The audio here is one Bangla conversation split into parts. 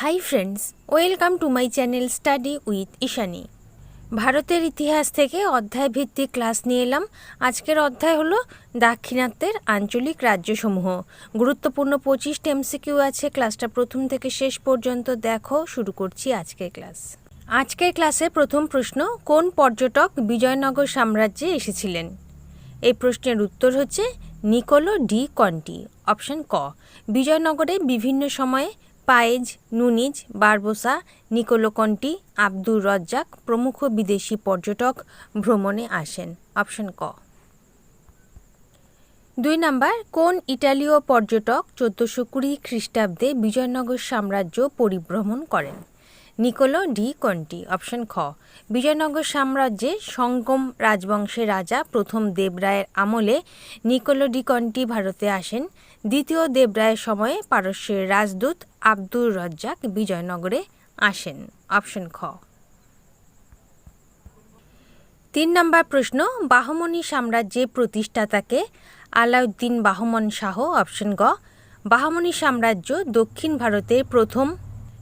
Hi friends welcome to my channel study with Ishani ভারতের ইতিহাস থেকে অধ্যায় ভিত্তিক ক্লাস নিয়ে এলাম। আজকের অধ্যায় হলো দাক্ষিণাত্যের আঞ্চলিক রাজ্যসমূহ। গুরুত্বপূর্ণ পঁচিশটি এমসিকিউ আছে। ক্লাসটা প্রথম থেকে শেষ পর্যন্ত দেখো। শুরু করছি আজকের ক্লাস আজকের ক্লাসে প্রথম প্রশ্ন, কোন পর্যটক বিজয়নগর সাম্রাজ্যে এসেছিলেন? এই প্রশ্নের উত্তর হচ্ছে নিকোলো ডি কন্টি অপশন ক। বিজয়নগরে বিভিন্ন সময়ে Paes, Nuniz, Barbosa, Nicolo Conti, Abdur Razzaq প্রমুখ বিদেশি পর্যটক ভ্রমণে আসেন। অপশন ক। দুই নাম্বার, কোন ইটালীয় পর্যটক চোদ্দোশো কুড়ি খ্রিস্টাব্দে বিজয়নগর সাম্রাজ্য পরিভ্রমণ করেন? নিকোলো ডি কন্টি, অপশন খ। বিজয়নগর সাম্রাজ্যে সঙ্গম রাজবংশের রাজা প্রথম দেবরায়ের আমলে নিকোলো ডি কন্টি ভারতে আসেন। দ্বিতীয় দেবরায়ের সময়ে পারস্যের রাজদূত আব্দুর রজ্জাক বিজয়নগরে আসেন। অপশন খ। তিন নম্বর প্রশ্ন, বাহমনি সাম্রাজ্যের প্রতিষ্ঠাতাকে আলাউদ্দিন বাহমন শাহ, অপশন গ। বাহমনি সাম্রাজ্য দক্ষিণ ভারতের প্রথম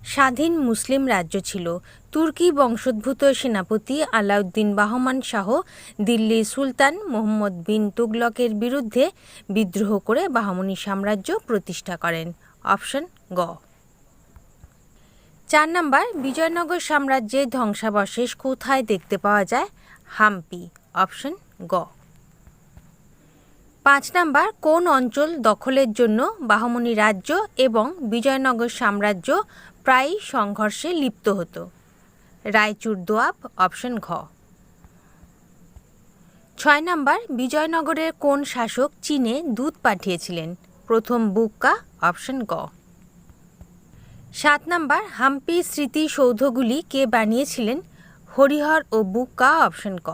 স্বাধীন মুসলিম রাজ্য ছিল। তুর্কি বংশোদ্ভূত সেনাপতি আলাউদ্দিন বাহমান শাহ দিল্লির সুলতান মোহাম্মদ বিন তুগলকের বিরুদ্ধে বিদ্রোহ করে বাহমনি সাম্রাজ্য প্রতিষ্ঠা করেন। অপশন গ। চার নম্বর, বিজয়নগর সাম্রাজ্যের ধ্বংসাবশেষ কোথায় দেখতে পাওয়া যায়? হাম্পি। অপশন গ। পাঁচ নাম্বার, কোন অঞ্চল দখলের জন্য বাহমনি রাজ্য এবং বিজয়নগর সাম্রাজ্য প্রায়ই সংঘর্ষে লিপ্ত হতো। রায়চুর দোয়াব, অপশন ঘ। ছয় নম্বর, বিজয়নগরের কোন শাসক চীনে দুধ পাঠিয়েছিলেন? প্রথম বুক্কা, অপশন গ। সাত নম্বর, হাম্পি স্মৃতিসৌধগুলি কে বানিয়েছিলেন? হরিহর ও বুক্কা, অপশন ক।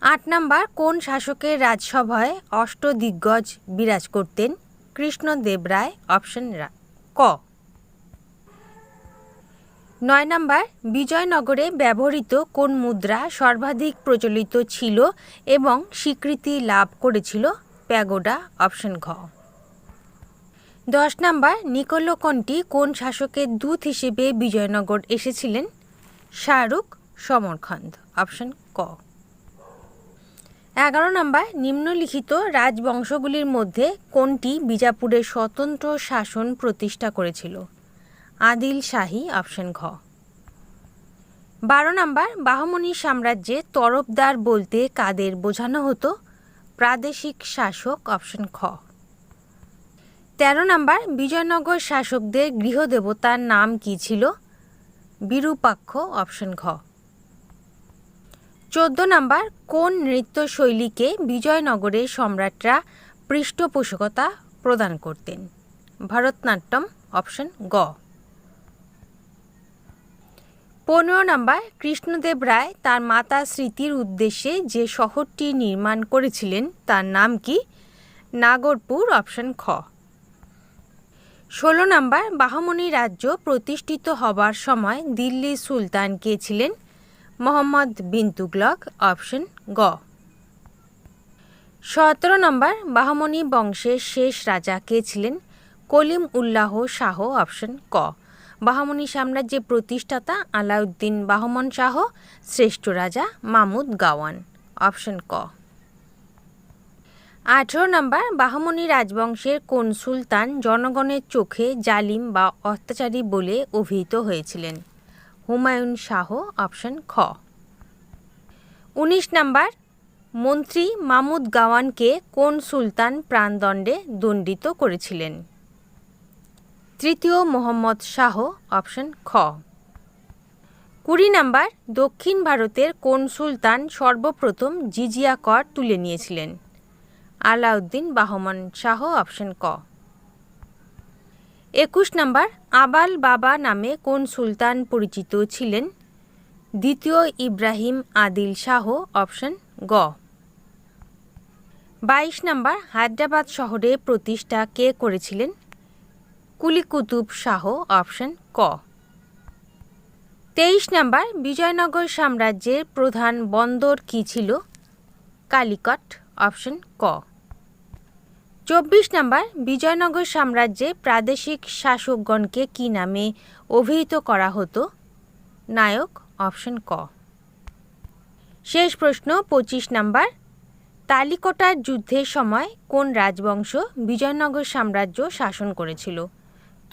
আট নম্বর, কোন শাসকের রাজসভায় অষ্টদিগ্গজ বিরাজ করতেন? কৃষ্ণদেব রায়, অপশন ক। নয় নম্বর, বিজয়নগরে ব্যবহৃত কোন মুদ্রা সর্বাধিক প্রচলিত ছিল এবং স্বীকৃতি লাভ করেছিল? প্যাগোডা, অপশন ঘ। দশ নাম্বার নিকোলোকনটি কোন শাসকের দূত হিসেবে বিজয়নগর এসেছিলেন? শাহরুখ সমরখন্দ অপশন ক। এগারো নম্বর, নিম্নলিখিত রাজবংশগুলির মধ্যে কোনটি বিজাপুরের স্বতন্ত্র শাসন প্রতিষ্ঠা করেছিল? আদিল শাহী, অপশন ঘ। বারো নম্বর, বাহমনি সাম্রাজ্যে তরফদার বলতে কাদের বোঝানো হতো? প্রাদেশিক শাসক, অপশন খ। তেরো নম্বর, বিজয়নগর শাসকদের গৃহদেবতার নাম কি ছিল? বিরূপাক্ষ, অপশন ঘ। চোদ্দ নাম্বার, কোন নৃত্যশৈলীকে বিজয়নগরের সম্রাটরা পৃষ্ঠপোষকতা প্রদান করতেন? ভরতনাট্যম, অপশন গ। পনেরো নম্বর, কৃষ্ণদেব রায় তার মাতা স্মৃতির উদ্দেশ্যে যে শহরটি নির্মাণ করেছিলেন তার নাম কি? নাগরপুর, অপশন খ। ষোলো নম্বর বাহমনি রাজ্য প্রতিষ্ঠিত হবার সময় দিল্লির সুলতান কে ছিলেন? মোহাম্মদ বিন তুগলক অপশন গ। সতেরো নম্বর বাহমনি বংশের শেষ রাজা কে ছিলেন? কলিম উল্লাহ শাহ, অপশন ক। বাহমনি সাম্রাজ্যের প্রতিষ্ঠাতা আলাউদ্দিন বাহমন শাহ, শ্রেষ্ঠ রাজা মামুদ গাওয়ান। অপশন ক। আঠেরো নম্বর, বাহমনি রাজবংশের কোন সুলতান জনগণের চোখে জালিম বা অত্যাচারী বলে অভিহিত হয়েছিলেন? হুমায়ুন শাহ, অপশন খ। উনিশ নম্বর, মন্ত্রী মামুদ গাওয়ানকে কোন সুলতান প্রাণদণ্ডে দণ্ডিত করেছিলেন? তৃতীয় মোহাম্মদ শাহ, অপশন খ। কুড়ি নাম্বার, দক্ষিণ ভারতের কোন সুলতান সর্বপ্রথম জিজিয়া কর তুলে নিয়েছিলেন? আলাউদ্দিন বাহমান শাহ, অপশন ক। একুশ নাম্বার, আবাল বাবা নামে কোন সুলতান পরিচিত ছিলেন? দ্বিতীয়, ইব্রাহিম আদিল শাহ, অপশন গ। বাইশ নাম্বার, হায়দ্রাবাদ শহরে প্রতিষ্ঠা কে করেছিলেন? কুলিকুতুব শাহ, অপশন ক। তেইশ নম্বর, বিজয়নগর সাম্রাজ্যের প্রধান বন্দর কী ছিল? কালিকট, অপশন ক। চব্বিশ নাম্বার, বিজয়নগর সাম্রাজ্যে প্রাদেশিক শাসকগণকে কী নামে অভিহিত করা হতো? নায়ক, অপশন ক। শেষ প্রশ্ন, পঁচিশ নাম্বার, তালিকোটার যুদ্ধের সময় কোন রাজবংশ বিজয়নগর সাম্রাজ্য শাসন করেছিল?